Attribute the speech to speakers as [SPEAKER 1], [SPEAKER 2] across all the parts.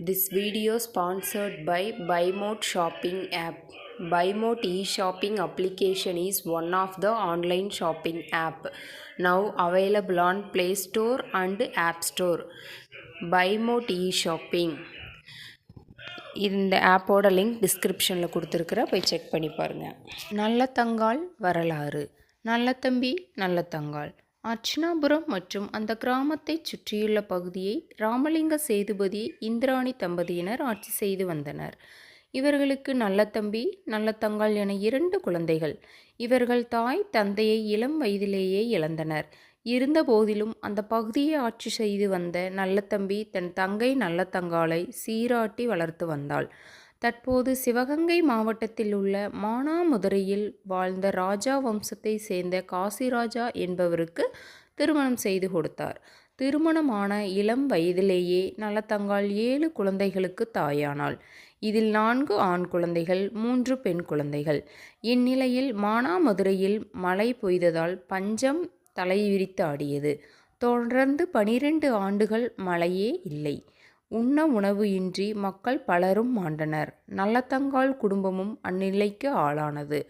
[SPEAKER 1] This video sponsored by Bymod shopping app Bymod e shopping application is one of the online shopping app now available on Play Store and App Store Bymod e shopping இந்த ஆப்போட link டிஸ்கிரிப்ஷனில் கொடுத்துருக்குற போய் check பண்ணி பாருங்கள் நல்ல தங்கால் வரலாறு நல்ல தம்பி நல்ல தங்கால் அர்ச்சனாபுரம் மற்றும் அந்த கிராமத்தைச் சுற்றியுள்ள பகுதியை ராமலிங்க சேதுபதி இந்திராணி தம்பதியினர் ஆட்சி செய்து வந்தனர். இவர்களுக்கு நல்ல தம்பி நல்ல தங்காள் என இரண்டு குழந்தைகள். இவர்கள் தாய் தந்தையை இளம் வயதிலேயே இழந்தனர். இருந்த போதிலும் அந்த பகுதியை ஆட்சி செய்து வந்த நல்ல தம்பி தன் தங்கை நல்ல தங்காளை சீராட்டி வளர்த்து வந்தாள். தற்போது சிவகங்கை மாவட்டத்தில் உள்ள மானாமதுரையில் வாழ்ந்த ராஜா வம்சத்தை சேர்ந்த காசிராஜா என்பவருக்கு திருமணம் செய்து கொடுத்தார். திருமணமான இளம் வயதிலேயே நலத்தங்காள் ஏழு குழந்தைகளுக்கு தாயானாள். இதில் நான்கு ஆண் குழந்தைகள் மூன்று பெண் குழந்தைகள். இந்நிலையில் மானாமதுரையில் மழை பொய்ததால் பஞ்சம் தலைவிரித்து ஆடியது. தொடர்ந்து பனிரெண்டு ஆண்டுகள் மழையே இல்லை. உண்ண உணவு இன்றி மக்கள் பலரும் மாண்டனர். நல்லத்தங்கால் குடும்பமும் அந்நிலைக்கு ஆளானது.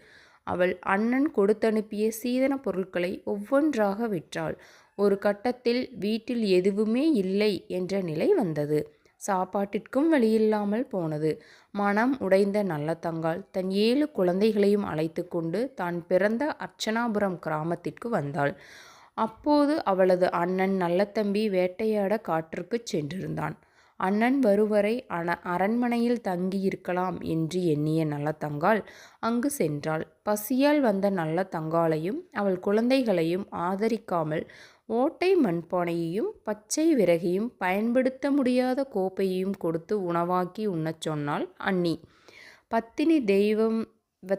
[SPEAKER 1] அவள் அண்ணன் கொடுத்தனுப்பிய சீதன பொருட்களை ஒவ்வொன்றாக விற்றாள். ஒரு கட்டத்தில் வீட்டில் எதுவுமே இல்லை என்ற நிலை வந்தது. சாப்பாட்டிற்கும் வழியில்லாமல் போனது. மனம் உடைந்த நல்லத்தங்கால் தன் ஏழு குழந்தைகளையும் அழைத்து கொண்டு தான் பிறந்த அர்ச்சனாபுரம் கிராமத்திற்கு வந்தாள். அப்போது அவளது அண்ணன் நல்லத்தம்பி வேட்டையாட காற்றுக்குச் சென்றிருந்தான். அண்ணன் வருவரை அன அரண்மனையில் தங்கியிருக்கலாம் என்று எண்ணிய நல்லதங்காள் அங்கு சென்றாள். பசியால் வந்த நல்ல தங்காளையும் அவள் குழந்தைகளையும் ஆதரிக்காமல் ஓட்டை மண்பானையையும் பச்சை விறகையும் பயன்படுத்த முடியாத கோப்பையையும் கொடுத்து உணவாக்கி உண்ணச் சொன்னாள் அண்ணி. பத்தினி தெய்வம்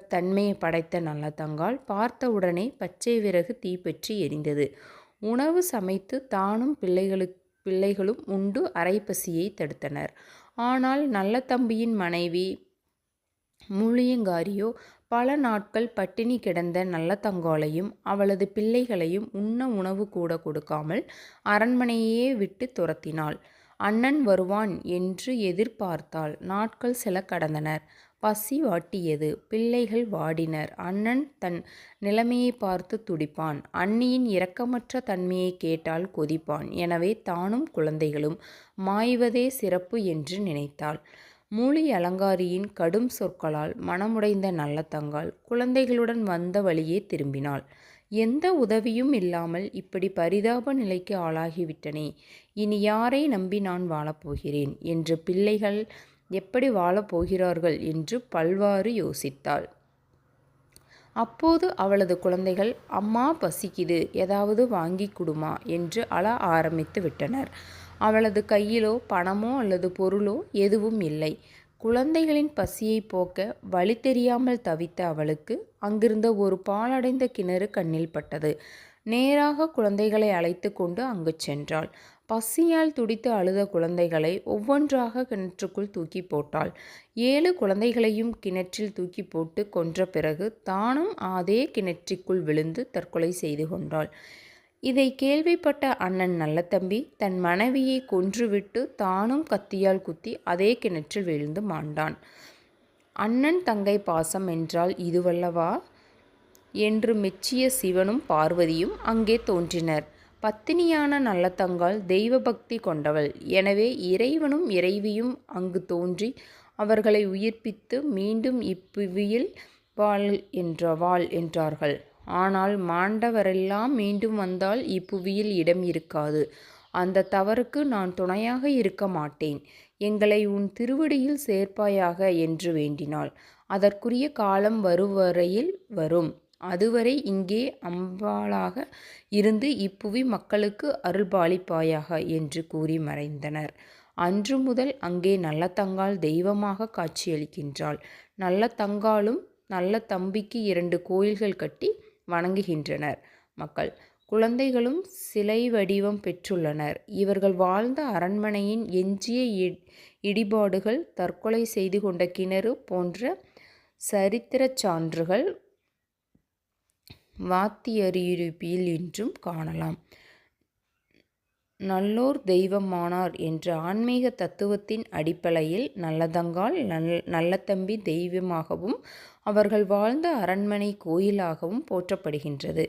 [SPEAKER 1] தன்மையை படைத்த நல்லதங்காள் பார்த்தவுடனே பச்சை விறகு தீப்பற்றி எரிந்தது. உணவு சமைத்து தானும் பிள்ளைகளுக்கு பிள்ளைகளும் உண்டு அரைப்பசியை தடுத்தனர். ஆனால் நல்ல தம்பியின் மனைவி மூலியங்காரியோ பல நாட்கள் பட்டினி கிடந்த நல்லதங்காலையும் அவளது பிள்ளைகளையும் உண்ண உணவு கூட கொடுக்காமல் அரண்மனையே விட்டு துரத்தினாள். அண்ணன் வருவான் என்று எதிர்பார்த்தாள் நாட்கள் சில கடந்தனர். பசி வாட்டியது. பிள்ளைகள் வாடினர். அண்ணன் தன் நிலைமையை பார்த்து துடிப்பான். அண்ணியின் இரக்கமற்ற தன்மையை கேட்டால் கொதிப்பான். எனவே தானும் குழந்தைகளும் மாய்வதே சிறப்பு என்று நினைத்தாள். மூலி அலங்காரியின் கடும் சொற்களால் மனமுடைந்த நல்ல குழந்தைகளுடன் வந்த வழியே திரும்பினாள். எந்த உதவியும் இல்லாமல் இப்படி பரிதாப நிலைக்கு ஆளாகிவிட்டனே. இனி யாரை நம்பி நான் வாழப்போகிறேன்? என்று பிள்ளைகள் எப்படி வாழப்போகிறார்கள் என்று பல்வாறு யோசித்தாள். அப்போது அவளது குழந்தைகள் அம்மா பசிக்குது. ஏதாவது வாங்கி கொடுமா? என்று அழ ஆரம்பித்து விட்டனர். அவளது கையிலோ பணமோ அல்லது பொருளோ எதுவும் இல்லை. குழந்தைகளின் பசியை போக்க வழி தெரியாமல் தவித்த அவளுக்கு அங்கிருந்த ஒரு பாலடைந்த கிணறு கண்ணில் பட்டது. நேராக குழந்தைகளை அழைத்து கொண்டு அங்கு சென்றாள். பசியால் துடித்து அழுத குழந்தைகளை ஒவ்வொன்றாக கிணற்றுக்குள் தூக்கி போட்டாள். ஏழு குழந்தைகளையும் கிணற்றில் தூக்கி போட்டு கொன்ற பிறகு தானும் அதே கிணற்றிற்குள் விழுந்து தற்கொலை செய்து கொண்டாள். இதை கேள்விப்பட்ட அண்ணன் நல்லதம்பி தன் மனைவியை கொன்றுவிட்டு தானும் கத்தியால் குத்தி அதே கிணற்றில் விழுந்து மாண்டான். அண்ணன் தங்கை பாசம் என்றால் இதுவல்லவா? என்று மெச்சிய சிவனும் பார்வதியும் அங்கே தோன்றினர். பத்தினியான நல்லத்தங்கால் தெய்வ பக்தி கொண்டவள். எனவே இறைவனும் இறைவியும் அங்கு தோன்றி அவர்களை உயிர்ப்பித்து மீண்டும் இப்புவியில் வாழ் என்ற வாழ் என்றார்கள். ஆனால் மாண்டவரெல்லாம் மீண்டும் வந்தால் இப்புவியில் இடம் இருக்காது. அந்த தவறுக்கு நான் துணையாக இருக்க மாட்டேன். எங்களை உன் திருவடியில் சேர்ப்பாயாக என்று வேண்டினாள். அதற்குரிய காலம் வருவரையில் வரும். அதுவரை இங்கே அம்பாளாக இருந்து இப்புவி மக்களுக்கு அருள்பாலிப்பாயாக என்று கூறி மறைந்தனர். அன்று முதல் அங்கே நல்ல தங்காள் தெய்வமாக காட்சியளிக்கின்றாள். நல்ல தங்காலும் நல்ல தம்பிக்கு இரண்டு கோயில்கள் கட்டி வணங்குகின்றனர். மக்கள் குழந்தைகளும் சிலை வடிவம் பெற்றுள்ளனர். இவர்கள் வாழ்ந்த அரண்மனையின் எஞ்சிய இடிபாடுகள் தற்கொலை செய்து கொண்ட கிணறு போன்ற சரித்திர சான்றுகள் வாத்தியறியிருப்பில் என்றும் காணலாம். நல்லோர் தெய்வமானார் என்ற ஆன்மீக தத்துவத்தின் அடிப்படையில் நல்லதங்கால் நல் நல்லதம்பி தெய்வமாகவும் அவர்கள் வாழ்ந்த அரண்மனை கோயிலாகவும் போற்றப்படுகின்றது.